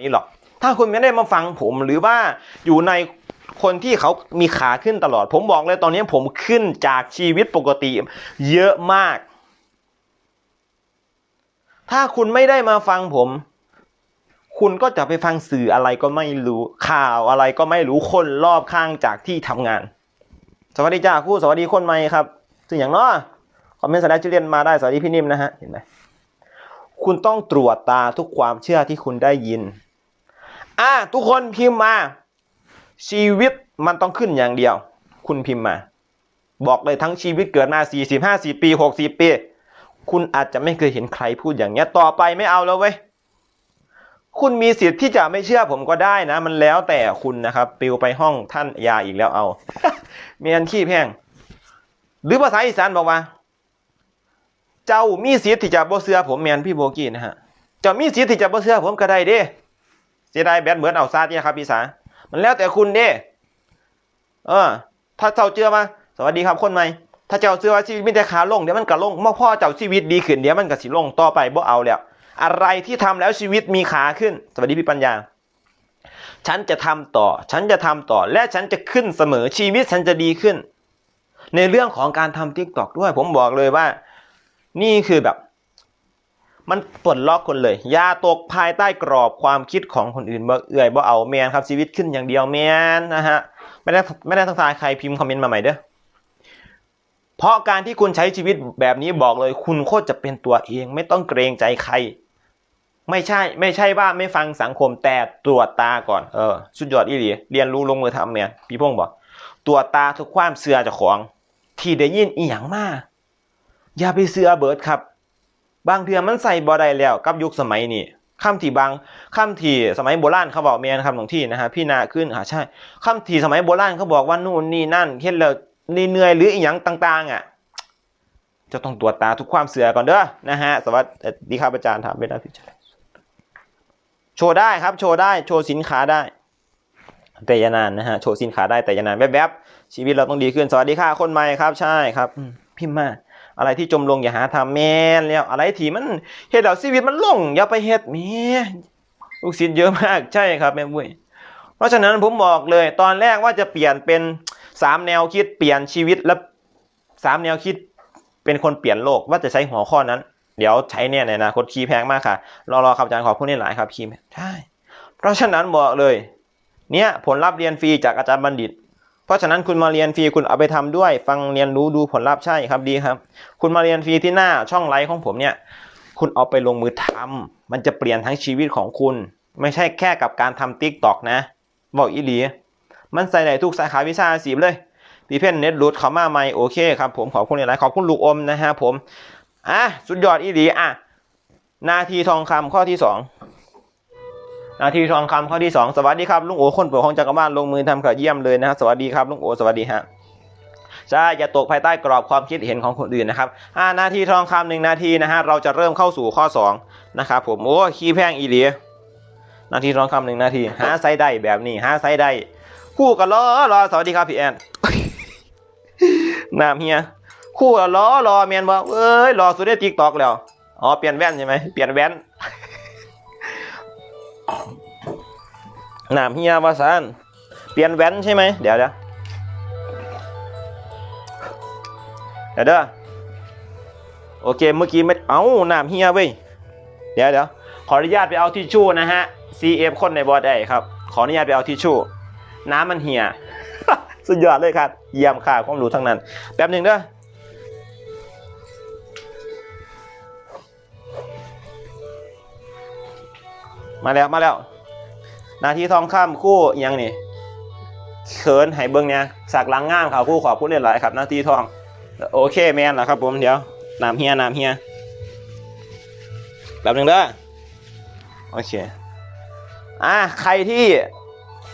นี้หรอก ถ้าคุณไม่ได้มาฟังผมหรือว่าอยู่ในคนที่เขามีขาขึ้นตลอด ผมบอกเลยตอนนี้ผมขึ้นจากชีวิตปกติ เยอะมาก ถ้าคุณไม่ได้มาฟังผม คุณก็จะไปฟังสื่ออะไรก็ไม่รู้ ข่าวอะไรก็ไม่รู้คนรอบข้างจากที่ทำงาน สวัสดีจ้าคู่สวัสดีคนใหม่ครับสิ่งอย่างเนาะคอมเมนต์สาระชื่อเรียนมาได้สวัสดีพี่นิ่มนะฮะเห็นไหมคุณต้องตรวจตาทุกความเชื่อที่คุณได้ยิน อะทุกคนพิมพ์มา ชีวิตมันต้องขึ้นอย่างเดียว คุณพิมพ์มา บอกเลยทั้งชีวิตเกิดมา40 50ปี60ปี คุณอาจจะไม่เคยเห็นใครพูดอย่างเงี้ยต่อไปไม่เอาแล้วเว้ยคุณมีสิทธิ์ที่จะไม่เชื่อผมก็ได้นะ มันแล้วแต่คุณนะครับปิวไปห้องท่านยาอีกแล้วเอาเมียนขี้แพงหรือภาษาอีสานบอกว่า เจ้ามีสิทธิ์ที่จะบ่เชื่อผมเมียนพี่โบกี้นะฮะเจ้ามีสิทธิ์ที่จะบ่เชื่อผมก็ได้เด้ สียดายแบตเหมือนเอาซาดเนี่ยครับพี่สา มันแล้วแต่คุณเด้เออ ถ้าเจ้าเชื่อมาสวัสดีครับคนใหม่ ถ้าเจ้าเชื่อว่าชีวิตมีแต่ขาลงเดี๋ยวมันก็ลงเมื่อพ่อเจ้าชีวิตดีขึ้นเดี๋ยวมันก็สิลงต่อไปบ่เอาแล้ว อะไรที่ทำแล้วชีวิตมีขาขึ้น สวัสดีพี่ปัญญา ฉันจะทำต่อ ฉันจะทำต่อ และฉันจะขึ้นเสมอชีวิตฉันจะดีขึ้น ในเรื่องของการทำทิกตอกด้วย ผมบอกเลยว่า นี่คือแบบ มันปลดล็อกคนเลย อย่าตกภายใต้กรอบความคิดของคนอื่นบ่เอื่อยบ่เอาแมนครับชีวิตขึ้นอย่างเดียวแมนนะฮะไม่ได้ไม่ได้ทักทายใครพิมพ์คอมเมนต์มาใหม่เด้อเพราะการที่คุณใช้ชีวิตแบบนี้บอกเลย คุณโคตรจะเป็นตัวเอง ไม่ต้องเกรงใจใคร ไม่ใช่ไม่ใช่ว่าไม่ฟังสังคมแต่ตรวจตาก่อนเออสุดยอดอีหลีเรียนรู้ลงมือทำแมนพี่พงษ์บอกตรวจตาทุกความเสื่อเจาของ ที่ได้ยินอีหยังมาอย่าไปเสือเบิร์ดครับ บางเทื่อมันใส่บ่ได้แล้วกับยุคสมัยนี้คำที่บางคำที่สมัยโบราณเขาบอกแมนคำหลวงที่นะฮะพี่นาขึ้นอ่าใช่คำที่สมัยโบราณเขาบอกว่านู่นนี่นั่นเฮ็ดแล้วนี่เหนื่อยหรืออีหยังต่าง ๆ อะจะต้องตรวจตาทุกความเสื่อก่อนเด้อนะฮะสวัสดีครับอาจารย์ถามไม่ได้พี่ชายโชว์ได้ครับ โชว์ได้โชว์สินค้าได้ แต่ยานานนะฮะโชว์สินค้าได้แต่ยานานแวบๆชีวิตเราต้องดีขึ้นสวัสดีค่ะคนใหม่ครับ ใช่ครับพิมพ์มา อะไรที่จมลงอย่าหาทำแม่นแล้ว อะไรที่มันเฮ็ดแล้วชีวิตมันลงอย่าไปเฮ็ดแม่ลูกศิษย์เยอะมากใช่ครับแม่บุ้ยเพราะฉะนั้นผมบอกเลย ตอนแรกว่าจะเปลี่ยนเป็นสามแนวคิดเปลี่ยนชีวิตและสามแนวคิดเป็นคนเปลี่ยนโลกว่าจะใช้หัวข้อนั้น เดี๋ยวใช้เนี่ยในอนาคตคีย์แพงมากค่ะ รอรอครับอาจารย์ขอบคุณนี่หลายครับคีย์ใช่เพราะฉะนั้นบอกเลย เนี่ยผลลัพธ์เรียนฟรีจากอาจารย์บัณฑิต เพราะฉะนั้นคุณมาเรียนฟรีคุณเอาไปทำด้วย ฟังเรียนรู้ดูผลลัพธ์ใช่ครับดีครับ คุณมาเรียนฟรีที่หน้าช่องไลฟ์ของผมเนี่ย คุณเอาไปลงมือทำมันจะเปลี่ยนทั้งชีวิตของคุณ ไม่ใช่แค่กับการทำติ๊กตอกนะ บอกอีหลีมันใส่ในทุกสาขาวิชาสีเลยพี่เพ่นเน็ตรูดเขามาใหม่โอเคครับผมขอบคุณหลายๆขอบคุณลูกอมนะฮะผมอะสุดยอดอีหลีอะนาทีทองคำข้อที่สอง นาทีทองคำข้อที่สองสวัสดีครับลุงโอคนเปิดของจักรวาลลงมือทำข่าวเยี่ยมเลยนะฮะสวัสดีครับลุงโอสวัสดีฮะใช่อย่าตกภายใต้กรอบความคิดเห็นของคนอื่นนะครับอ่านาทีทองคำหนึ่งนาทีนะฮะเราจะเริ่มเข้าสู่ข้อสองนะครับผมโอ้ขี้แพงอีหลีนาทีทองคำหนึ่งนาทีหาไซส์ได้แบบนี้หาไซส์ได้คู่กันรอรอสวัสดีครับพี่แอนน้ำเฮียคู่ละล้อรอเมียนบอกเอ้ยรอสุดได้ติ๊กตอกแล้วอ๋อเปลี่ยนแว่นใช่ไหมเปลี่ยนแว่น น้ำเฮียวาซานเปลี่ยนแว่นใช่ไหมเดี๋ยวเดี๋ยวเดี๋ยวเด้อโอเคเมื่อกี้ไม่เอ้าน้ำเฮียเว้ยเดี๋ยวเดี๋ยวขออนุญาตไปเอาทิชชู่นะฮะ CF คนในบอร์ดได้ครับ ขออนุญาตไปเอาทิชชู่ น้ำมันเหี่ยสุดยอดเลยครับเยี่ยมค่ะความรู้ทั้งนั้น แป๊บหนึ่งเด้อมาแล้ว มาแล้ว นาทีทองข้ามคู่อิหยังนี่เขินให้เบิ้งเนี่ยสักหลังงามครับคู่ขอบคุณหลายๆครับ นาทีทอง โอเคแมนแล้วครับผมเดี๋ยวน้ำเฮียน้ำเฮียแป๊บหนึ่งเด้อโอเคอะใครที่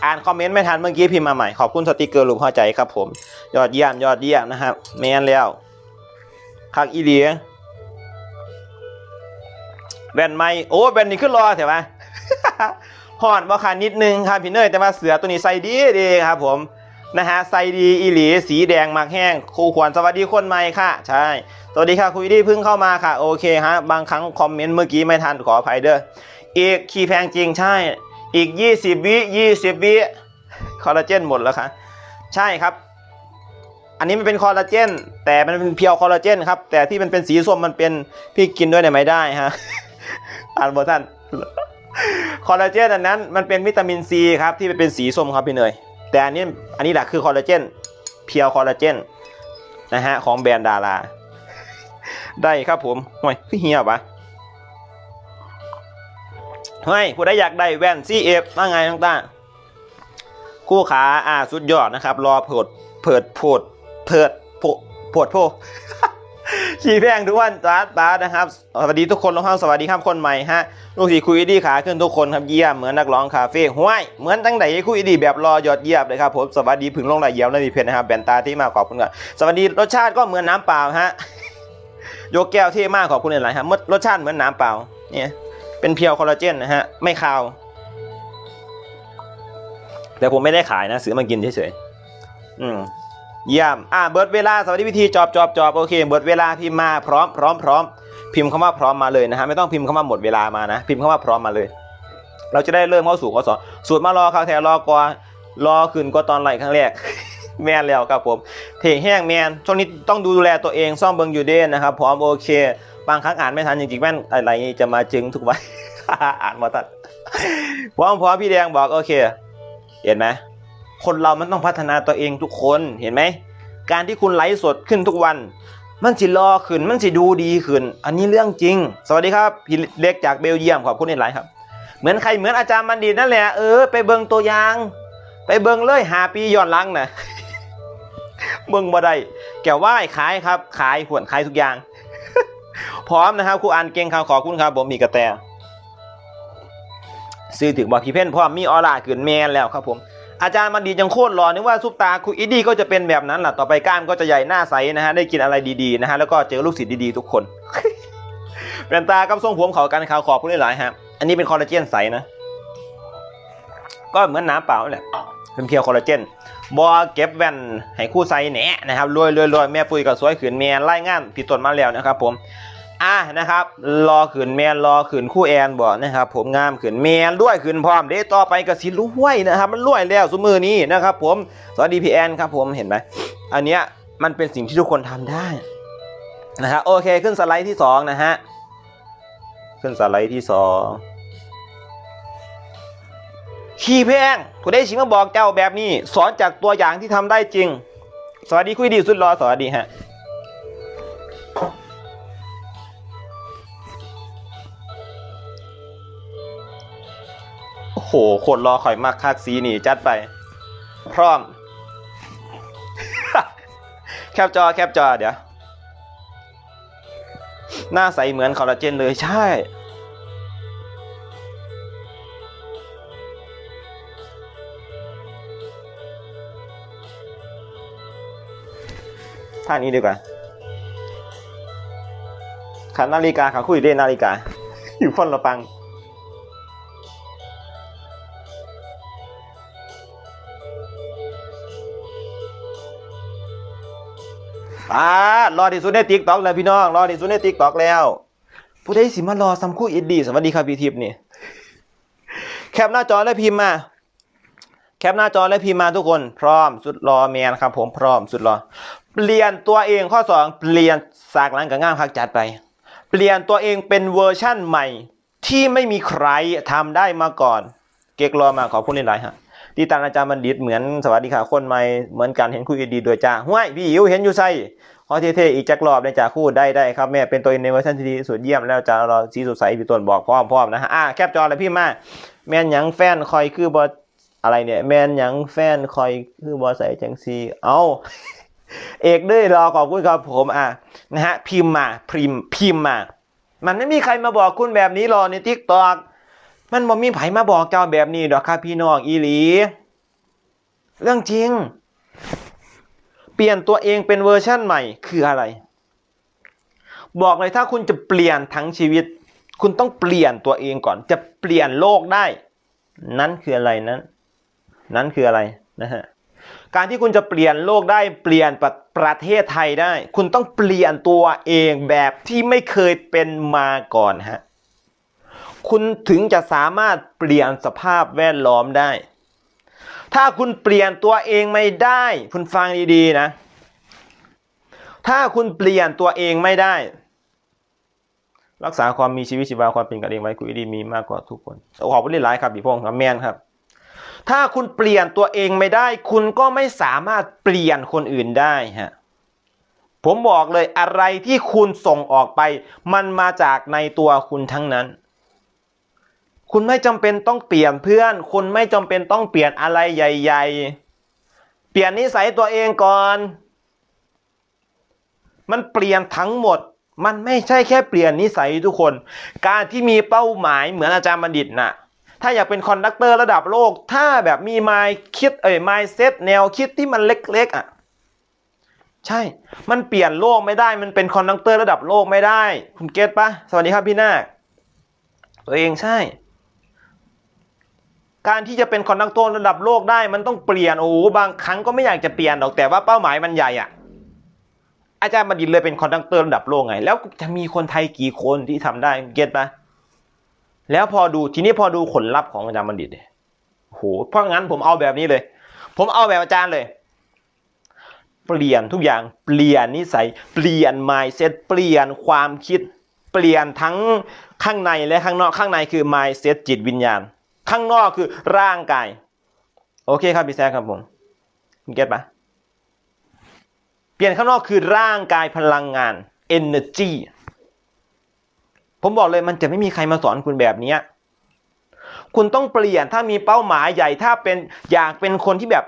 อ่านคอมเมนต์ไม่ทันเมื่อกี้พิมพ์มาใหม่ ขอบคุณสติกเกอร์ลูกหัวใจครับผม ยอดเยี่ยมยอดเยี่ยมนะครับแมนแล้วคักอีเดียแบนไม่โอ้แบนนี่ขึ้นรอเถอะไหม หอดบ่คันนิดนึงครับพี่เนยแต่ว่าเสือตัวนี้ใส่ดีดีครับผมนะฮะใส่ดีอีหลีสีแดงมากแห้งครูขวัญสวัสดีคนใหม่ค่ะ ใช่ สวัสดีค่ะคุยดีเพิ่งเข้ามาค่ะ โอเคฮะ บางครั้งคอมเมนต์เมื่อกี้ไม่ทันขออภัยเด้อเอกขี่แพงจริงใช่ อีก 20 วิ 20 วิคอลลาเจนหมดแล้วครับใช่ครับ อันนี้มันเป็นคอลลาเจน แต่มันเป็นเพียวคอลลาเจนครับ แต่ที่มันเป็นสีส้มมันเป็นพี่กินด้วยได้ไหมได้ฮะอ่านบทท่าน คอลลาเจนอันนั้นมันเป็นวิตามินซีครับที่เป็นสีส้มครับพี่เนยแต่อันนี้อันนี้แหละคือคอลลาเจนเพียวคอลลาเจนนะฮะของแบรนด์ดารา ได้ครับผมห่วยเฮียปะเฮ้ยผู้ใดอยากได้แว่นซีเอฟว่าไงน้องต้าคู่ขาอ่าสุดยอดนะครับ รอเผิดเผิดโผดเผิดโผโผดโพ ขี่แพงทุกวันตาตานะครับ สวัสดีทุกคนลงห้องสวัสดีครับคนใหม่ฮะ ลูกศิษย์คุยดีขาขึ้นทุกคนครับเยี่ยมเหมือนนักร้องคาเฟ่ห้วยเหมือนตั้งแต่คุยดีแบบรอยอดเยี่ยมเลยครับผมสวัสดีผึ่งลงไหลเยี่ยมและมีเพชรนะครับแบนตาที่มาขอบคุณครับสวัสดีรสชาติก็เหมือนน้ำเปล่าฮะโยกแก้วเท่มากขอบคุณหลายๆครับรสชาติเหมือนน้ำเปล่าเนี่ยเป็นเพียวคอลลาเจนนะฮะไม่คาวแต่ผมไม่ได้ขายนะซื้อมากินเฉยๆอืม เยี่ยมอ่าเบิร์ดเวลาสวัสดีวิธีจอบจอบจอบโอเคเบิร์ดเวลาพิมพ์มาพร้อมพร้อมพร้อมพิมพ์คำว่าพร้อมมาเลยนะฮะไม่ต้องพิมพ์คำว่าหมดเวลามานะ พิมพ์คำว่าพร้อมมาเลย เราจะได้เริ่มเข้าสู่ข้อสอนสูตรมารอคราวแถวรอกว่ารอขึ้นก็ตอนไหลครั้งแรกแมนแล้วครับผมเทแห้งแมนช่วงนี้ต้องดูแลตัวเองซ่อมเบิงอยู่เด่นนะครับพร้อมโอเค บางครั้งอ่านไม่ทันจริงๆแม่นอะไรจะมาจึงทุกวันอ่านมาตัดพร้อมพร้อมพี่แดงบอกโอเค เห็นไหม คนเรามันต้องพัฒนาตัวเองทุกคนเห็นไหม การที่คุณไลฟ์สดขึ้นทุกวัน มันสิรอขึ้น มันสิดูดีขึ้น อันนี้เรื่องจริง สวัสดีครับพี่เล็กจากเบลเยียมขอบคุณในไลฟ์ครับ เหมือนใครเหมือนอาจารย์บัณฑิตนั่นแหละเออไปเบิงตัวอย่าง ไปเบิงเลยหาปีย้อนลังนะเบิงบ่ได้แกไหว้ขายครับ ขายหวนขายทุกอย่าง พร้อมนะครับครูอันเก่งครับขอบคุณครับ ผมมีกระแตซื้อถึงบอกพี่เพ่นพร้อมมีออร่าขึ้นแมนแล้วครับผม อาจารย์มันดีจังโคตรหล่อนึกว่าซุปตาครูอิดดี้ก็จะเป็นแบบนั้นแหละต่อไปกล้ามก็จะใหญ่หน้าใสนะฮะได้กินอะไรดีๆนะฮะแล้วก็เจอลูกศิษย์ดีๆทุกคนเป็นตากับทรงผมเขากันขาวขอบคุณหลายๆฮะอันนี้เป็นคอลลาเจนใสนะก็เหมือนน้ำเปล่าแหละเป็นเพียวคอลลาเจนบอเก็บแว่นให้คู่ไซแหนะนะครับรวยรวยรวยแม่ปุยกับสวยขืนแมนไล่งานผิดต้นมาแล้วนะครับผม อะนะครับรอขืนแมนรอขืนคู่แอนบอกนะครับผมงามขืนแมนด้วยขืนพร้อมเด้ต่อไปก็สิรวยนะครับ มันรวยแล้วสมือนี้นะครับผมสวัสดีพี่แอนครับผมเห็นไหมอันเนี้ยมันเป็นสิ่งที่ทุกคนทำได้นะครับโอเคขึ้นสไลด์ที่สองนะฮะขึ้นสไลด์ที่สองขี่แพงกูได้ชิมาบอกเจ้าแบบนี้ สอนจากตัวอย่างที่ทำได้จริง สวัสดีคุยดีสุดรอสวัสดีฮะ หโคตรรอข่อยมากคักสีนี่จัดไป พร้อม แคปจอแคปจอเดี๋ยว หน้าใสเหมือนคอลลาเจนเลยใช่ท่านี้ดีกว่าขันนาฬิกาขาคุยเล่นนาฬิกา อยู่คนละปัง รอที่สุดในติ๊กต็อกแล้วพี่น้องรอที่สุดในติ๊กต็อกแล้ว ผู้ใดสิมารอซัมคู่อิดดีสวัสดีครับพี่ทิพย์นี่แคปหน้าจอและพิมพ์มา แคปหน้าจอและพิมพ์มาทุกคน พร้อมสุดรอแมนครับ ผมพร้อมสุดรอ เปลี่ยนตัวเองข้อสองเปลี่ยนสากหลังกับง่ามพักจัดไป เปลี่ยนตัวเองเป็นเวอร์ชั่นใหม่ ที่ไม่มีใครทำได้มาก่อน เก๊กรอมาขอบคุณหลายๆฮะที่ตามอาจารย์บัณฑิตเหมือนสวัสดีค่ะคนใหม่เหมือนกันเห็นคุยดีโดวยจ้าห้วยพี่อิ๋วเห็นอยู่ใส่ พอเท่ๆอีกจักรอบในจ่าคู่ได้ได้ครับแม่เป็นตัวองในเวอร์ชันที่ดีสุดเยี่ยมแล้วจะรอสีสดใสพี่ต้นบอกพร้อมพร้อมนะฮะอะแคปจอเลยพี่มาแมนยังแฟนคอยคือบออะไรเนี่ย แมนยังแฟนคอยคือบอใส่จังซีเอาเอกด้วยรอขอบคุณครับผมอะนะฮะพิมพ์มาพิมพ์พิมพ์มามันไม่มีใครมาบอกคุณแบบนี้หรอกในทิกตอกมันบ่มีไผมาบอกเจ้าแบบนี้ดอกครับพี่น้องอีหลี เรื่องจริง เปลี่ยนตัวเองเป็นเวอร์ชั่นใหม่คืออะไร บอกเลยถ้าคุณจะเปลี่ยนทั้งชีวิต คุณต้องเปลี่ยนตัวเองก่อน จะเปลี่ยนโลกได้ นั้นคืออะไรนั้น นั้นคืออะไรนะฮะการที่คุณจะเปลี่ยนโลกได้เปลี่ยนประประเทศไทยได้ คุณต้องเปลี่ยนตัวเองแบบที่ไม่เคยเป็นมาก่อนฮะคุณถึงจะสามารถเปลี่ยนสภาพแวดล้อมได้ ถ้าคุณเปลี่ยนตัวเองไม่ได้ คุณฟังดีๆนะ ถ้าคุณเปลี่ยนตัวเองไม่ได้ รักษาความมีชีวิตชีวาความเป็นกันเองไว้คุยดีมีมากกว่าทุกคนขอบคุณหลายๆครับพี่พงศ์ครับแมนครับ ถ้าคุณเปลี่ยนตัวเองไม่ได้ คุณก็ไม่สามารถเปลี่ยนคนอื่นได้ฮะผมบอกเลยอะไรที่คุณส่งออกไป มันมาจากในตัวคุณทั้งนั้น คุณไม่จำเป็นต้องเปลี่ยนเพื่อน คุณไม่จำเป็นต้องเปลี่ยนอะไรใหญ่ ๆ เปลี่ยนนิสัยตัวเองก่อน มันเปลี่ยนทั้งหมด มันไม่ใช่แค่เปลี่ยนนิสัยทุกคน การที่มีเป้าหมายเหมือนอาจารย์บัณฑิตน่ะ ถ้าอยากเป็นคอนดักเตอร์ระดับโลก ถ้าแบบมีไมคิดเอ่ยไมเซตแนวคิดที่มันเล็กๆอะ ใช่ มันเปลี่ยนโลกไม่ได้ มันเป็นคอนดักเตอร์ระดับโลกไม่ได้ คุณเก็ตปะสวัสดีครับพี่นาคตัวเองใช่ การที่จะเป็นคอนดักเตอร์ระดับโลกได้มันต้องเปลี่ยนโอ้บางครั้งก็ไม่อยากจะเปลี่ยนหรอกแต่ว่าเป้าหมายมันใหญ่อะอาจารย์บัณฑิตเลยเป็นคอนดักเตอร์ระดับโลกไง แล้วจะมีคนไทยกี่คนที่ทำได้เก็ตปะแล้วพอดูทีนี้พอดูผลลัพธ์ของอาจารย์บัณฑิตโอ้โหเพราะงั้นผมเอาแบบนี้เลย ผมเอาแบบอาจารย์เลย เปลี่ยนทุกอย่างเปลี่ยนนิสัย เปลี่ยน mindset เปลี่ยนความคิด เปลี่ยนทั้งข้างในและข้างนอกข้างในคือ mindset จิตวิญญาณ ข้างนอกคือร่างกาย โอเคครับพี่แซคครับผมคุณเก็ตปะเปลี่ยนข้างนอกคือร่างกายพลังงาน energy ผมบอกเลยมันจะไม่มีใครมาสอนคุณแบบนี้คุณต้องเปลี่ยนถ้ามีเป้าหมายใหญ่ถ้าเป็นอยากเป็นคนที่แบบ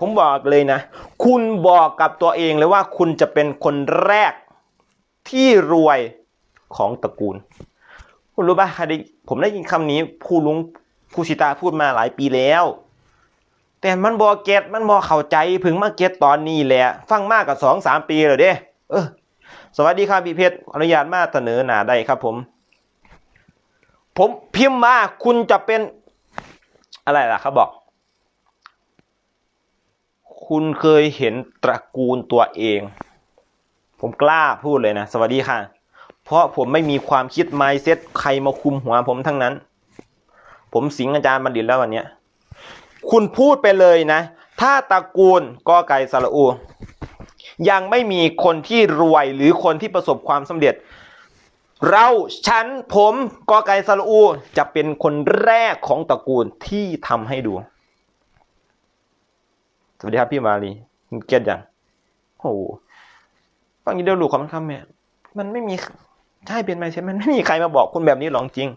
ผมบอกเลยนะ คุณบอกกับตัวเองเลยว่าคุณจะเป็นคนแรกที่รวยของตระกูล คุณรู้ป่ะใครผมได้ยินคำนี้ผู้ลุง ผู้ชิตาพูดมาหลายปีแล้ว แต่มันบอเก็ตมันบอเข้าใจพึงมาเก็ตตอนนี้แหละ ฟังมากกับสองสามปีเลยเด้เออสวัสดีครับพี่เพชรอนุญาตมาเสนอหนาได้ครับผม ผมพิมพ์มาคุณจะเป็นอะไรล่ะเขาบอก คุณเคยเห็นตระกูลตัวเอง ผมกล้าพูดเลยนะ สวัสดีค่ะ เพราะผมไม่มีความคิด mindset ใครมาคุมหัวผมทั้งนั้น ผมสิงอาจารย์บัณฑิตแล้ววันเนี้ยคุณพูดไปเลยนะ ถ้าตระกูลกอไก่สระอู ยังไม่มีคนที่รวยหรือคนที่ประสบความสำเร็จ เราฉันผมกอไก่สระอูจะเป็นคนแรกของตระกูลที่ทำให้ดู สวัสดีครับพี่มาลีเกียรติยังโอ้โหฟังยีเดียวหลูกคำคำแม่มันไม่มีใช่เป็นไหมใช่ไหมมันไม่มีใครมาบอกคุณแบบนี้หรอกจริง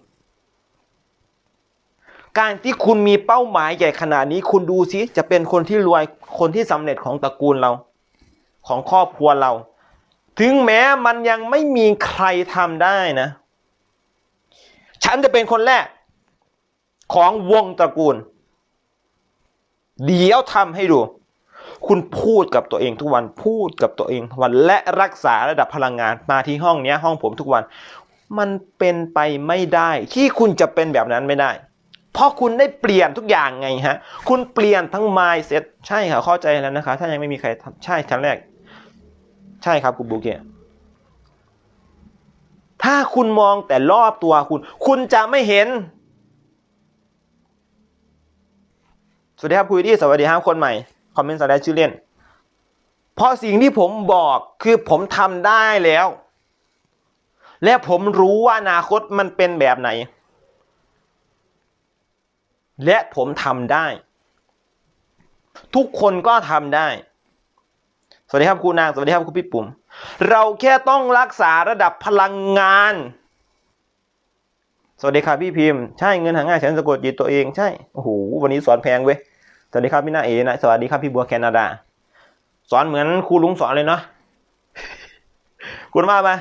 การที่คุณมีเป้าหมายใหญ่ขนาดนี้ คุณดูสิจะเป็นคนที่รวยคนที่สำเร็จของตระกูลเรา ของครอบครัวเรา ถึงแม้มันยังไม่มีใครทำได้นะ ฉันจะเป็นคนแรก ของวงตระกูล เดี๋ยวทำให้ดูคุณพูดกับตัวเองทุกวันพูดกับตัวเองทุกวันและรักษาระดับพลังงานมาที่ห้องเนี้ยห้องผมทุกวัน มันเป็นไปไม่ได้ ที่คุณจะเป็นแบบนั้นไม่ได้ เพราะคุณได้เปลี่ยนทุกอย่างไงฮะ คุณเปลี่ยนทั้ง mindset ใช่ค่ะเข้าใจแล้วนะคะ ถ้ายังไม่มีใครทำใช่ชั้นแรก ใช่ครับคุณบุกเกตถ้าคุณมองแต่รอบตัวคุณ คุณจะไม่เห็น สวัสดีครับคุยดีสวัสดีครับคนใหม่ คอมเมนต์สไลด์ชื่อเล่น เพราะสิ่งที่ผมบอกคือผมทำได้แล้ว และผมรู้ว่าอนาคตมันเป็นแบบไหน และผมทำได้ ทุกคนก็ทำได้ สวัสดีครับครูนาง สวัสดีครับคุณพี่ปุ๋ม เราแค่ต้องรักษาระดับพลังงาน สวัสดีครับพี่พิมพ์ ใช่เงินหาง่ายฉันสะกดจิตตัวเองใช่ โอ้โห วันนี้สอนแพงเว้ย สวัสดีครับพี่นาเอนะ สวัสดีครับพี่บัวแคนาดา สอนเหมือนครูลุงสอนเลยเนาะ คุณว่าปะ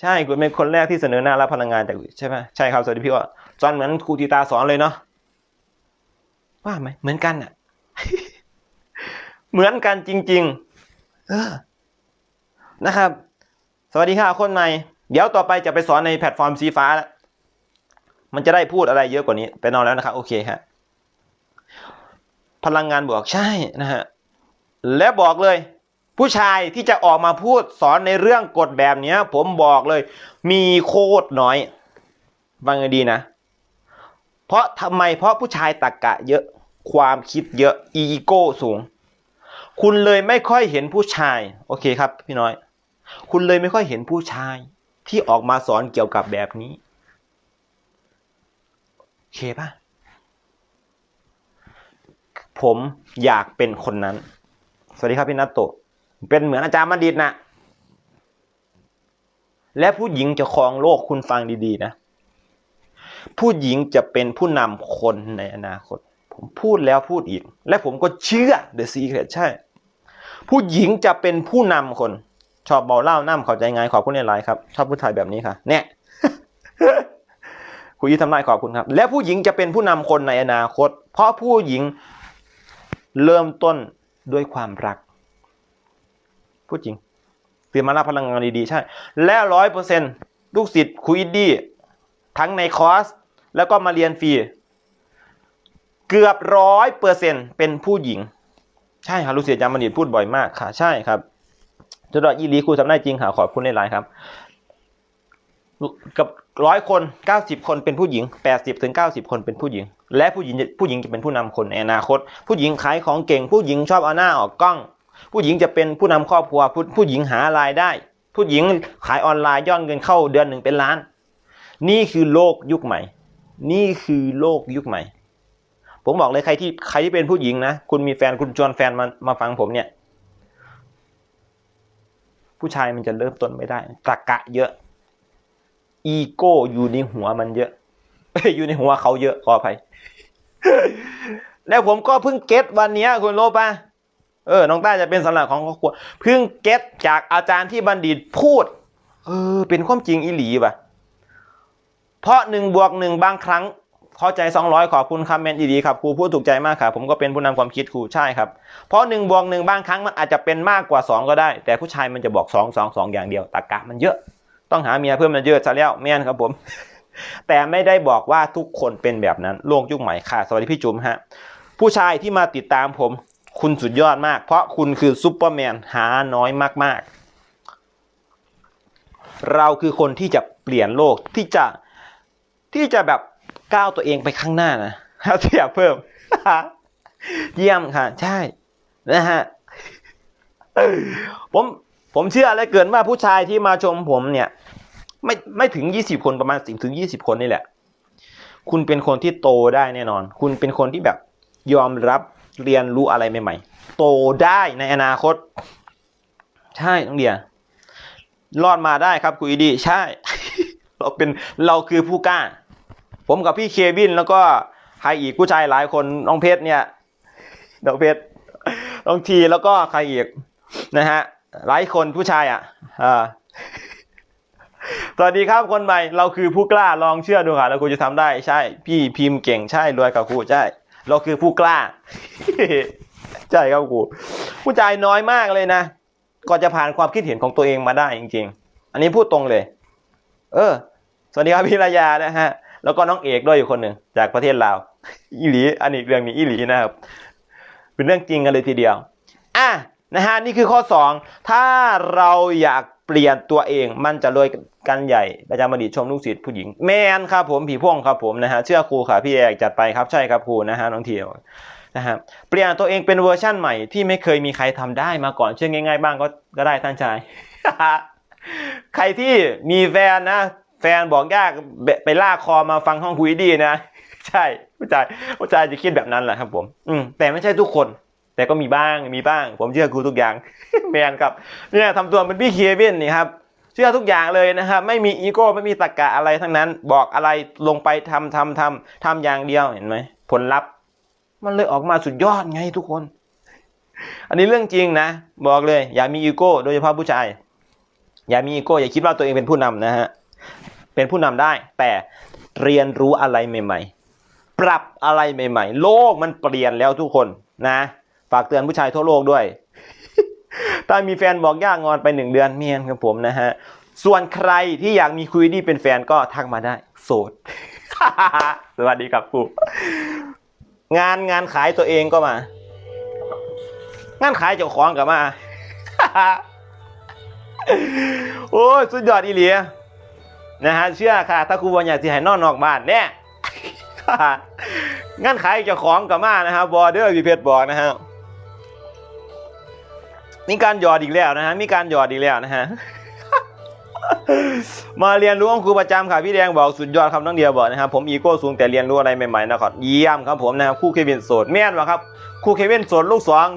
ใช่คุณเป็นคนแรกที่เสนอหน้ารับพลังงานจากใช่ไหมใช่ครับ สวัสดีพี่ว่าสอนเหมือนครูตีตาสอนเลยเนาะ ว่าไหมเหมือนกันอะเหมือนกันจริง ๆ เออ นะครับ สวัสดีค่ะคนใหม่ เดี๋ยวต่อไปจะไปสอนในแพลตฟอร์มสีฟ้าแล้วมันจะได้พูดอะไรเยอะกว่านี้ ไปนอนแล้วนะครับ โอเคครับพลังงานบวกใช่นะฮะและบอกเลย ผู้ชายที่จะออกมาพูดสอนในเรื่องกฎแบบเนี้ยผมบอกเลย มีโคตรน้อยฟังดีนะ เพราะทำไมเพราะผู้ชายตรกกะเยอะ ความคิดเยอะอีโก้สูง คุณเลยไม่ค่อยเห็นผู้ชาย โอเคครับ พี่น้อย คุณเลยไม่ค่อยเห็นผู้ชาย ที่ออกมาสอนเกี่ยวกับแบบนี้โอเคปะผมอยากเป็นคนนั้น สวัสดีครับพี่นัตโตเป็นเหมือนอาจารย์มาดิตนะและผู้หญิงจะครองโลกคุณฟังดีๆนะ ผู้หญิงจะเป็นผู้นำคนในอนาคต ผมพูดแล้วพูดอีก และผมก็เชื่อ The Secret ใช่ ผู้หญิงจะเป็นผู้นำคน ชอบเบาเล่าน้ำเข้าใจง่ายขอบคุณในไลน์ครับ ชอบผู้ชายแบบนี้ค่ะ เนี่ยคุณยี่ทำนายขอบคุณครับ และผู้หญิงจะเป็นผู้นำคนในอนาคต เพราะผู้หญิงเริ่มต้นด้วยความรัก พูดจริงเตื่นมมารับพลังงานดีๆ ใช่ และร้อยเปอร์เซ็นลูกศิษย์คุยดี ทั้งในคอร์ส แล้วก็มาเรียนฟรี เกือบร้อยเปอร์เซ็นเป็นผู้หญิง ใช่ครับลูกศิษย์อาจารย์มณิตพูดบ่อยมากค่ะ ใช่ครับจดอีลีครูทำได้จริงค่ะขอบคุณในไลน์ครับกับร้อยคนเก้าสิบคนเป็นผู้หญิงแปดสิบถึงเก้าสิบคนเป็นผู้หญิง และผู้หญิงผู้หญิงจะเป็นผู้นำคนในอนาคต ผู้หญิงขายของเก่ง ผู้หญิงชอบเอาหน้าออกกล้อง ผู้หญิงจะเป็นผู้นำครอบครัวผู้ผู้หญิงหารายได้ ผู้หญิงขายออนไลน์ย่อนเงินเข้าเดือนหนึ่งเป็นล้าน นี่คือโลกยุคใหม่ นี่คือโลกยุคใหม่ ผมบอกเลยใครที่ใครที่เป็นผู้หญิงนะคุณมีแฟนคุณชวนแฟนมามาฟังผมเนี่ย ผู้ชายมันจะเริ่มต้นไม่ได้ตรกะเยอะ อีโก้อยู่ในหัวมันเยอะอยู่ในหัวเขาเยอะขออภัยแล้วผมก็เพิ่งเก็ตวันนี้คุณโลป่ะเออ น้องต้าจะเป็นสำหรับของครอบครัวเพิ่งเก็ตจากอาจารย์ที่บัณฑิตพูด เออ เป็นความจริงอีหลีป่ะเพราะหนึ่งบวกหนึ่งบางครั้ง เข้าใจสองร้อยขอบคุณคำเมนต์ดีๆครับครูพูดถูกใจมากครับผมก็เป็นผู้นำความคิดครูใช่ครับ เพราะหนึ่งบวกหนึ่งบางครั้งมันอาจจะเป็นมากกว่าสองก็ได้ แต่ผู้ชายมันจะบอกสองสองสองอย่างเดียวตากะมันเยอะ ต้องหาเมียเพิ่มมันเยอะซะแล้วแม่นครับผม แต่ไม่ได้บอกว่าทุกคนเป็นแบบนั้นโลกยุคใหม่ค่ะ สวัสดีพี่จุ๋มฮะผู้ชายที่มาติดตามผม คุณสุดยอดมาก เพราะคุณคือซูเปอร์แมนหาน้อยมากๆ เราคือคนที่จะเปลี่ยนโลกที่จะที่จะแบบ ก้าวตัวเองไปข้างหน้านะถ้าเทียเพิ่ม เยี่ยมค่ะ ใช่ นะฮะ ผม ผมเชื่อเลยเกินว่าผู้ชายที่มาชมผมเนี่ย ไม่ไม่ถึงยี่สิบคนประมาณสิบถึงยี่สิบคนนี่แหละ คุณเป็นคนที่โตได้แน่นอน คุณเป็นคนที่แบบยอมรับเรียนรู้อะไรใหม่ๆ โตได้ในอนาคต ใช่น้องเดียรอดมาได้ครับคุยดี ใช่ เราเป็นเราคือผู้กล้า ผมกับพี่เควินแล้วก็ใครอีกผู้ชายหลายคนน้องเพชรเนี่ยน้องเพชรน้องทีแล้วก็ใครอีกนะฮะหลายคนผู้ชายอะอ่าสวัสดีครับคนใหม่เราคือผู้กล้าลองเชื่อดูค่ะแล้วครูจะทำได้ใช่ พี่พิมพ์เก่งใช่รวยกับครูใช่ เราคือผู้กล้าใช่ครับครูผู้ชายน้อยมากเลยนะก่อนจะผ่านความคิดเห็นของตัวเองมาได้จริง ๆ อันนี้พูดตรงเลย เออ สวัสดีครับพี่รายานะฮะ แล้วก็น้องเอกด้วยอยู่คนหนึ่งจากประเทศลาวอีหลีอันนี้เรื่องนี้อีหลีนะครับ เป็นเรื่องจริงกันเลยทีเดียวอะนะฮะนี่คือข้อ 2 ถ้าเราอยากเปลี่ยนตัวเองมันจะรวยกันใหญ่อาจารย์มดิชมลูกศิษย์ผู้หญิง แมนครับผมผีพ่วงครับผมนะฮะเชื่อครูค่ะพี่เอกจัดไปครับใช่ครับครูนะฮะน้องเทียวนะฮะเปลี่ยนตัวเองเป็นเวอร์ชั่นใหม่ที่ไม่เคยมีใครทำได้มาก่อนเชื่อง่าย ๆ บ้างก็ก็ได้ท่านชาย ใครที่มีแฟนนะ แฟนบอกยากไปลากคอมาฟังห้องคุยดีนะ ใช่ผู้ชายผู้ชายจะคิดแบบนั้นแหละครับ ผม อืมแต่ไม่ใช่ทุกคน แต่ก็มีบ้างมีบ้าง ผมเชื่อครูทุกอย่างแมนครับ เนี่ยทำตัวเป็นพี่เควินนี่ครับเชื่อทุกอย่างเลยนะครับ ไม่มีอีโก้ไม่มีตรรกะอะไรทั้งนั้น บอกอะไรลงไปทำทำทำทำอย่างเดียวเห็นไหมผลลัพธ์ มันเลยออกมาสุดยอดไงทุกคน อันนี้เรื่องจริงนะ บอกเลย อย่ามีอีโก้ โดยเฉพาะผู้ชาย อย่ามีอีโก้อย่าคิดว่าตัวเองเป็นผู้นำนะฮะ เป็นผู้นำได้ แต่เรียนรู้อะไรใหม่ ๆ ปรับอะไรใหม่ ๆ โลกมันเปลี่ยนแล้วทุกคนนะ ฝากเตือนผู้ชายทั่วโลกด้วย ถ้ามีแฟนบอกยากงอนไปหนึ่งเดือนเมียนครับผมนะฮะ ส่วนใครที่อยากมีคุยดีเป็นแฟนก็ทักมาได้ โสด สวัสดีครับครูงานงานขายตัวเองก็มา งานขายเจ้าของก็มา โอ้ยสุดยอดอีเลีย นะฮะเชื่อค่ะ ถ้าครูบอลอยากสิให้นอนนอกบ้านเนี่ยงั้นขายเจ้าของกับมานะครับบอเดอร์พีเพชรบอกนะฮะมีการหยอดอีกแล้วนะฮะมีการหยอดอีกแล้วนะฮะมาเรียนรู้ของครูประจำค่ะพี่แดงบอกสุดยอดครับน้องเดียบอกนะครับผมอีโก้สูงแต่เรียนรู้อะไรใหม่ๆนะครับเยี่ยมครับผมนะครับครู่เควินโสดแม่นวะครับครู่เควินโสดลูกสอง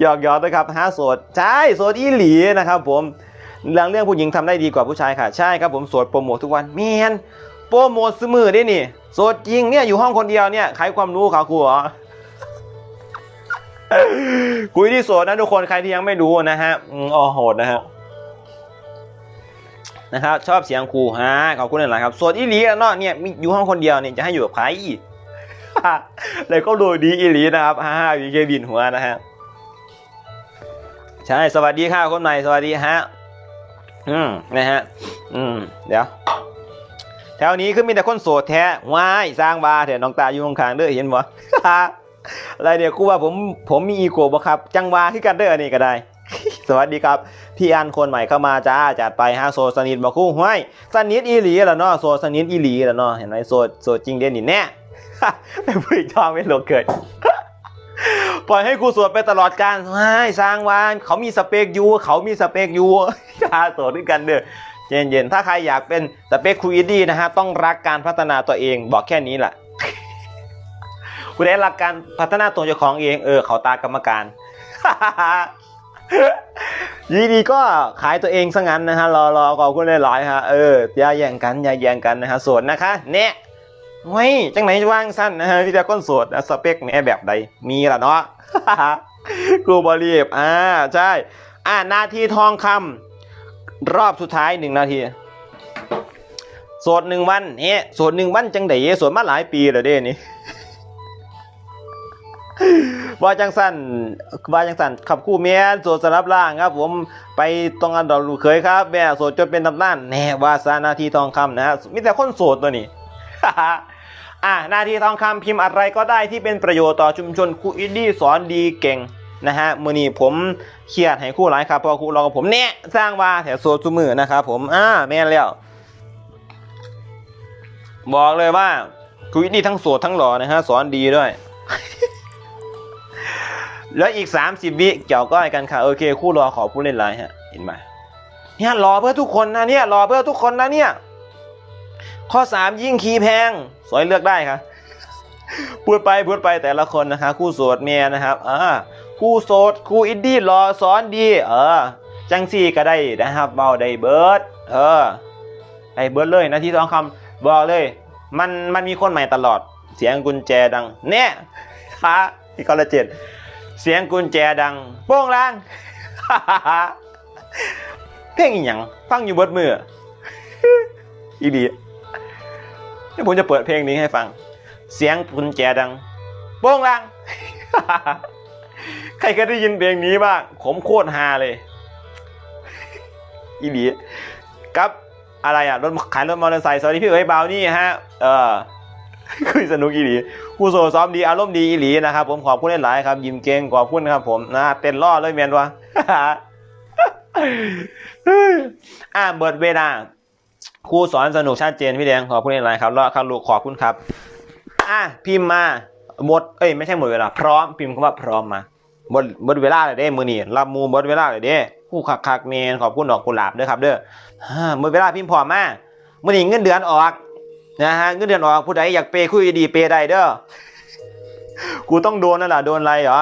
หยอกหยอกนะครับฮะโสดใช่โสดอีหลีนะครับผม เรื่องเรื่องผู้หญิงทำได้ดีกว่าผู้ชายค่ะ ใช่ครับผมโสดโปรโมททุกวันแมนโปรโมทสมือได้นี่สดจริงเนี่ยอยู่ห้องคนเดียวเนี่ยขายความรู้เขาครูเหรอคุยที่โสดนะทุกคนใครที่ยังไม่รู้นะฮะอ๋อโหดนะฮะนะครับชอบเสียงครูฮะขอบคุณหลายครับโสดอีหลีแล้วเนาะเนี่ยมีอยู่ห้องคนเดียวเนี่ยจะให้อยู่กับใครอีกเลยก็ดูดีอีหลีนะครับฮ่าวีเคบินหัวนะฮะใช่สวัสดีค่ะคนใหม่สวัสดีฮะ อืมนะฮะ อืม เดี๋ยว แถวนี้คือมีแต่คนโสดแท้ว้ายสร้างบาร์เถอะน้องตาอยู่ข้างๆเด้อเห็นบ่อะไรเดี๋ยวกูว่าผมผมมีอีโก้บ่ครับ จังวาที่กันเด้ออันนี้ก็ได้ สวัสดีครับ พี่อันคนใหม่เข้ามาจ้าจัดไปฮะโซสนิทบอกคู่ห้วยสนิทอีหลีล้วเนาะโซสนิทอีหลีล้วเนาะเห็นไหมโซโซจริงเด่นนี่แน่ไม่ผู้หญิงชอบไม่หลงเกิด ปล่อยให้กูสวดไปตลอดการไม่สร้างวานเขามีสเปคอยู่เขามีสเปคอยู่อย่าโสดด้วยกันเด้อเย็นๆถ้าใครอยากเป็นสเปคคุยดีนะฮะต้องรักการพัฒนาตัวเองบอกแค่นี้แหละคุณได้รักการพัฒนาตัวเจ้าของเองเออเขาตากรรมการยีดีก็ขายตัวเองซะงั้นนะฮะรอรอขอบคุณหลายๆฮะเอออย่าแย่งกันอย่าแย่งกันนะฮะโสดนะคะเนี่ย เฮ้ยจังไหนว่างสั้นนะฮะพี่แต่คนโสดนะสเปคแหนแบบใด มีละเนาะกูบอลีบอ่าใช่ อ่านาทีทองคำรอบสุดท้ายหนึ่งนาทีโสดหนึ่งวันเนี่ยโสดหนึ่งวันจังไดโสดมาหลายปีแล้วเด้นี่ว่าจังสั้นว่าจังสั้นขับคู่เมียนโสดสลับล่างครับ ผมไปตรงอันดอกลูกเคยครับแม่โสดจนเป็นตำนานแน่ว่าซานาทีทองคำนะฮะมีแต่คนโสดตัวนี้ อ่านาที่ทองคำพิมพ์อะไรก็ได้ที่เป็นประโยชน์ต่อชุมชนครูอินดี้สอนดีเก่งนะฮะมือนี้ผมเครียดให้คู่หลายครับเพราะครูเรากับผมเนี่ยสร้างว่าแถวโซซูมือนะครับผมอ่าแม่นแล้ว บอกเลยว่าครูอินดี้ทั้งโสดทั้งหล่อนะฮะสอนดีด้วยแล้วอีก 30 วิเกี่ยวก้อยกันค่ะ โอเค คู่รอขอผู้เล่นไลน์ฮะเห็นไหมเนี่ยรอเพื่อทุกคนนะเนี่ยรอเพื่อทุกคนนะเนี่ย ข้อ 3 ยิ่งคีย์แพง สวยเลือกได้ครับพูดไปพูดไปแต่ละคนนะคะคู่โสดเมียนะครับอ่าคู่โสดคู่อินดี้รอสอนดี เออ จังซี่ก็ได้นะครับเบาได้เบิร์ดเออได้เบิร์ดเลยนะที่ทองคำบอกเลย มันมันมีคนใหม่ตลอด เสียงกุญแจดัง เนี่ยฮะที่คอลลาเจนเสียงกุญแจดัง โป้งล่างเพลงอีหยังฟังอยู่เบิดมืออีดี เดี๋ยวผมจะเปิดเพลงนี้ให้ฟัง เสียงกุญแจดังโป้งล่างใครเคยได้ยินเพลงนี้บ้าง ผมโคตรฮาเลย อีดีกับอะไรอะ รถขายรถมอเตอร์ไซค์สวัสดีพี่เอ๋ยเบานี่ฮะ เออคุยสนุกอีหลีผู้โซซ้อมดี อารมณ์ดีอีหลีนะครับ ผมขอบคุณหลายๆครับ ยิ้มเก่งขอบคุณครับผมนะเต้นล่อเลยเมียนวะอ่าเบิดเวลา ครูสอนสนุกชัดเจนพี่แดงขอบคุณหลายครับรอครับลูกขอบคุณครับอะพิมพ์มาหมดเอ้ยไม่ใช่หมดเวลาพร้อมพิมพ์คำว่าพร้อมมาหมดหมดเวลาเลยเด้มือนี่รับมูหมดเวลาเลยเด้ผู้คักคักเมนขอบคุณดอกกุหลาบด้วยครับเด้อหมดเวลาพิมพ์พร้อมมามือนี่เงินเดือนออกนะฮะเงินเดือนออกผู้ใดอยากเปย์คุยดีเปย์ได้เด้อกูต้องโดนนั่นแหละโดนอะไรเหรอ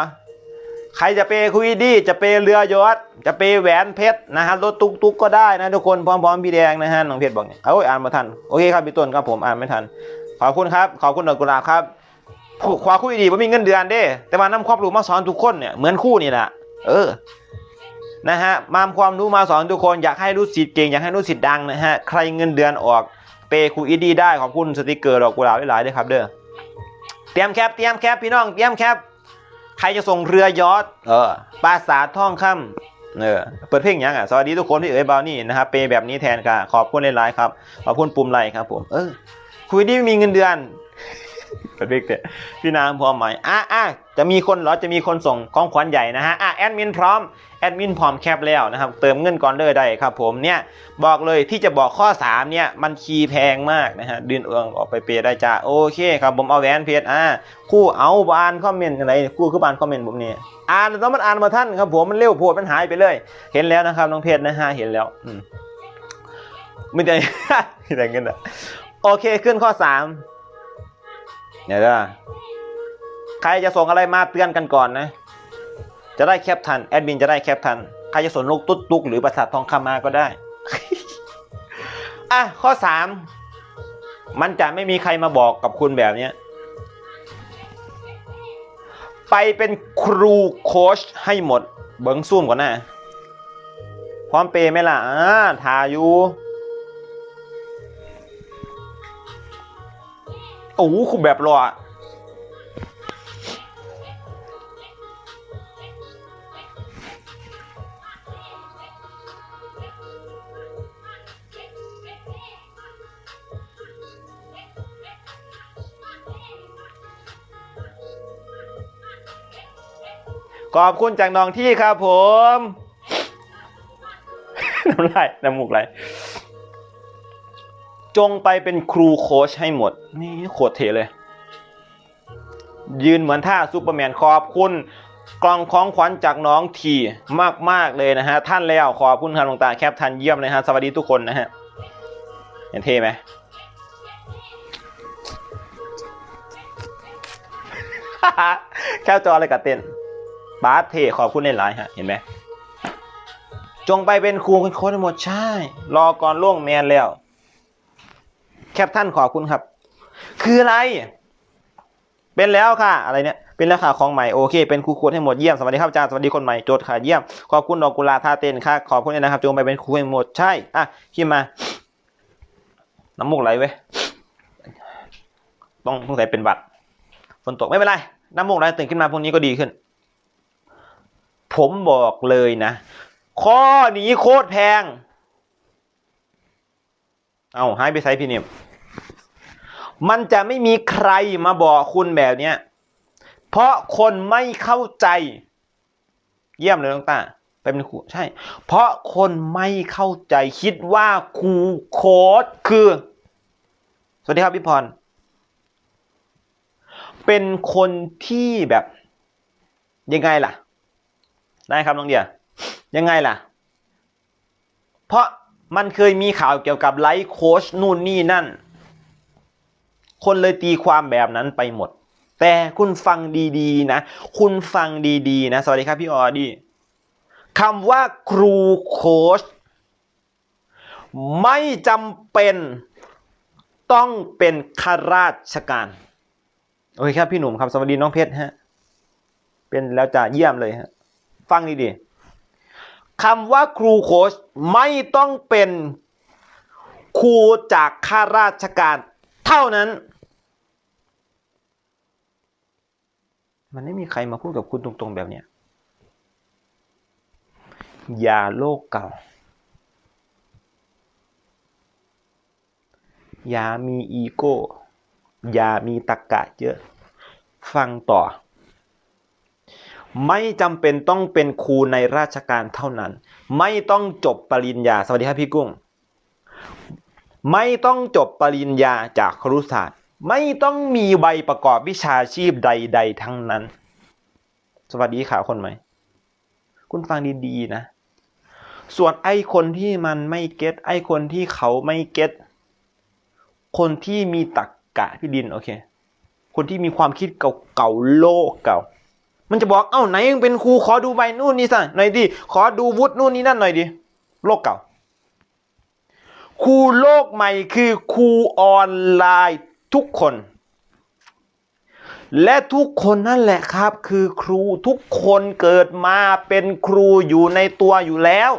ใครจะเปย์คุยดีจะเปย์เรือยอทจะเปย์แหวนเพชรนะฮะรถตุกตุกก็ได้นะทุกคนพร้อมๆพี่แดงนะฮะน้องเพชรบอกเนี่ยเอาอ่านมาทันโอเคครับพี่ต้นครับผมอ่านไม่ทันขอบคุณครับขอบคุณดอกกุหลาบครับผู้ควาคุยดีผมมีเงินเดือนเด้ แต่มานำความรู้มาสอนทุกคนเนี่ยเหมือนคู่นี่แหละเออนะฮะมาความรู้มาสอนทุกคนอยากให้รู้สิทธิ์เก่งอยากให้รู้สิทธิ์ดังนะฮะใครเงินเดือนออกเปย์ครูอีดีได้ขอบคุณสติกเกอร์ดอกกุหลาบหลายๆด้วยครับเด้อเตรียมแคปเตรียมแคปพี่น้องเตรียมแคป ใครจะส่งเรือยอทเออปราสาทท่องค่ำเออเปิดเพลงยังอะสวัสดีทุกคนที่เอ๋ยบาวนี่นะครับเปย์แบบนี้แทนค่ะขอบคุณหลายๆครับขอบคุณปุ่มไลค์ครับผมเออครูอีดีไม่มีเงินเดือน เป็นเด็กเนี่ยพี่นางพร้อมไหมอะอะจะมีคนเหรอจะมีคนส่งของขวัญใหญ่นะฮะอะแอดมินพร้อมแอดมินพร้อมแคปแล้วนะครับเติมเงินก่อนเลยได้ครับผมเนี่ยบอกเลยที่จะบอกข้อ 3 เนี่ยมันคีย์แพงมากนะฮะดืนเอืองออกไปเปย์ได้จ้าโอเคครับผมเอาแหวนเพชรอะคู่เอาบานคอมเมนต์อะไรคู่คือบานคอมเมนต์ผมเนี่ยอ่านแล้วมันอ่านมาท่านครับผมมันเร็วโพดมันหายไปเลย เห็นแล้วนะครับน้องเพชรนะฮะเห็นแล้วอืมไม่ได้ไม่ได้เงินอะโอเคขึ้นข้อสาม เดี๋ยวนะใครจะส่งอะไรมาเตือนกันก่อนนะ จะได้แคปทันแอดมินจะได้แคปทัน ใครจะส่งลูกตุ๊ดตุกหรือประสาททองคำมาก็ได้ อะ ข้อสามมันจะไม่มีใครมาบอกกับคุณแบบเนี้ยไปเป็นครูโค้ชให้หมด เบิ้งซุ่มก่อนนะพร้อมเปย์ไหมล่ะอ่าทาอยู่ โอ้โหคุแบบรออะขอบคุณจากน้องที่ครับผม น้ำลายน้ำมูกไหล จงไปเป็นครูโค้ชให้หมด นี่โคตรเทเลย ยืนเหมือนท่าซูเปอร์แมนขอบคุณกล่องของขวัญจากน้องทีมากมากๆเลยนะฮะ ท่านแล้วขอบคุณครับหลวงตาแคปทันเยี่ยมเลยฮะ สวัสดีทุกคนนะฮะเห็นเท่ไหมแค่จออะไรกับเต้นบาสเทขอบคุณในไลน์ฮะ เห็นไหมจงไปเป็นครูเป็นโค้ชให้หมดใช่ รอก่อนล่วงแมนแล้ว แคปท่านขอบคุณครับ คืออะไร เป็นแล้วค่ะ อะไรเนี่ย เป็นแล้วค่ะของใหม่โอเค เป็นครูค้ชให้หมดเยี่ยม สวัสดีครับอาจารย์สวัสดีคนใหม่โจทย์ค่ะเยี่ยม ขอบคุณดอกกุหลาบท่าเต้นค่ะ ขอบคุณเลยนะครับจงไปเป็นครูให้หมดใช่ อะขึ้นมา น้ำมูกไหลเว้ย ต้องต้องใส่เป็นบัตรฝนตกไม่เป็นไร น้ำมูกไหลตื่นขึ้นมาพรุ่งนี้ก็ดีขึ้น ผมบอกเลยนะ ข้อนี้โคตรแพง เอาหายไปไซพี่เนียมมันจะไม่มีใครมาบอกคุณแบบเนี้ย เพราะคนไม่เข้าใจ เยี่ยมเลยน้องตาไปเป็นครูใช่ เพราะคนไม่เข้าใจคิดว่าครูโค้ดคือ สวัสดีครับพี่พร เป็นคนที่แบบ ยังไงล่ะ ได้ครับน้องเดียยังไงล่ะ เพราะ มันเคยมีข่าวเกี่ยวกับไลฟ์โค้ชนู่นนี่นั่น คนเลยตีความแบบนั้นไปหมด แต่คุณฟังดีๆนะ คุณฟังดีๆนะ สวัสดีครับพี่ออดี้คำว่าครูโค้ชไม่จำเป็นต้องเป็นข้าราชการ โอเคครับพี่หนุ่มครับ สวัสดีน้องเพชรฮะ เป็นแล้วจะเยี่ยมเลยฮะ ฟังดีๆ คำว่าครูโค้ชไม่ต้องเป็นครูจากข้าราชการเท่านั้น มันไม่มีใครมาพูดกับคุณตรงๆแบบเนี้ยอย่าโลกเก่า อย่ามีอีโก้ อย่ามีตะกกะเยอะ ฟังต่อ ไม่จำเป็นต้องเป็นครูในราชการเท่านั้น ไม่ต้องจบปริญญา สวัสดีครับพี่กุ้ง ไม่ต้องจบปริญญาจากครุศาสตร์ ไม่ต้องมีใบประกอบวิชาชีพใด ๆ ทั้งนั้น สวัสดีข่าวคนใหม่ คุณฟังดีๆนะ ส่วนไอ้คนที่มันไม่เก็ตไอ้คนที่เขาไม่เก็ตคนที่มีตักกะพี่ดินโอเค คนที่มีความคิดเก่าๆโลกเก่า มันจะบอกเอ้าไหนยังเป็นครูขอดูใบนู่นนี่สั่หน่อยดิขอดูวุฒินู่นนี่นั่นหน่อยดิโลกเก่า ครูโลกใหม่คือครูออนไลน์ทุกคน และทุกคนนั่นแหละครับ คือครูทุกคนเกิดมาเป็นครูอยู่ในตัวอยู่แล้ว